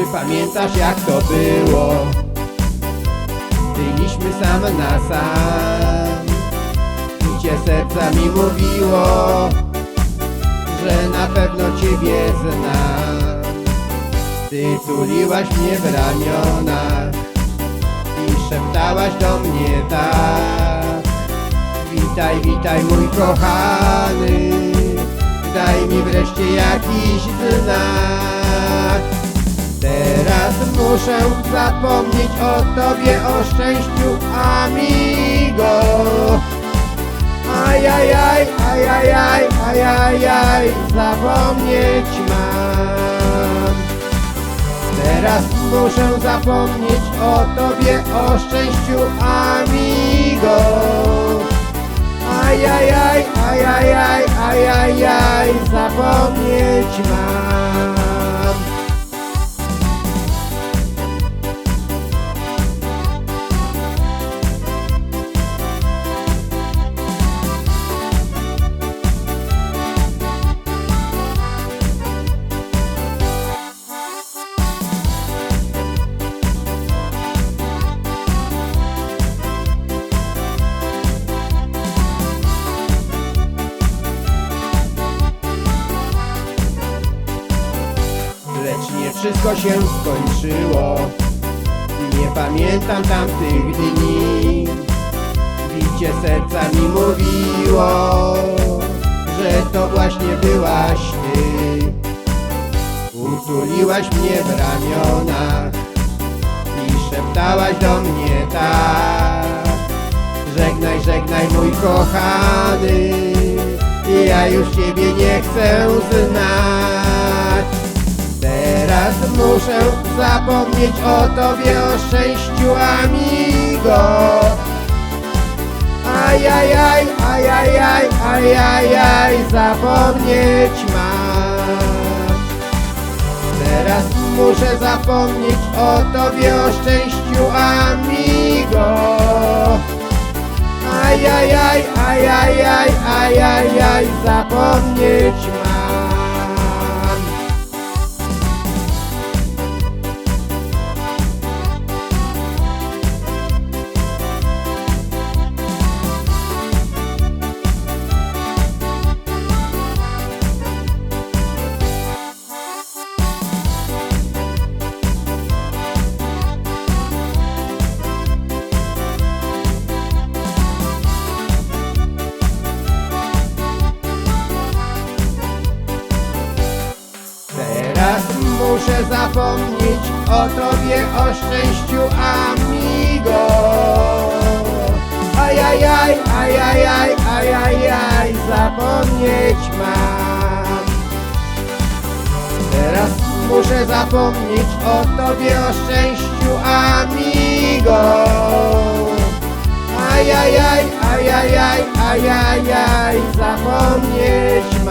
Czy pamiętasz jak to było? Byliśmy sam na sam. Bicie serca mi mówiło Że na pewno ciebie znam. Ty tuliłaś mnie w ramionach I szeptałaś do mnie tak. Witaj, witaj mój kochany Daj mi wreszcie jakiś znak muszę zapomnieć o tobie, o szczęściu, amigo. Ajajaj, ajajaj, ajajaj, zapomnieć mam. Teraz muszę zapomnieć o tobie, o szczęściu, amigo. Ajajaj, ajajaj, ajajaj, zapomnieć mam wszystko się skończyło. Nie pamiętam tamtych dni. Bicie serca mi mówiło Że to właśnie byłaś ty. Utuliłaś mnie w ramionach I szeptałaś do mnie tak. Żegnaj, żegnaj mój kochany Ja już ciebie nie chcę znać Teraz muszę zapomnieć o tobie, o szczęściu, amigo. Ajajaj, ajajaj, ajajaj, zapomnieć mam. Teraz muszę zapomnieć o tobie, o szczęściu, amigo. Ajajaj, ajajaj, ajajaj, zapomnieć mam muszę zapomnieć o tobie, o szczęściu, amigo. Ajajaj, ajajaj, ajajaj, zapomnieć mam. Teraz muszę zapomnieć o tobie, o szczęściu, amigo. Ajajaj, ajajaj, ajajaj, zapomnieć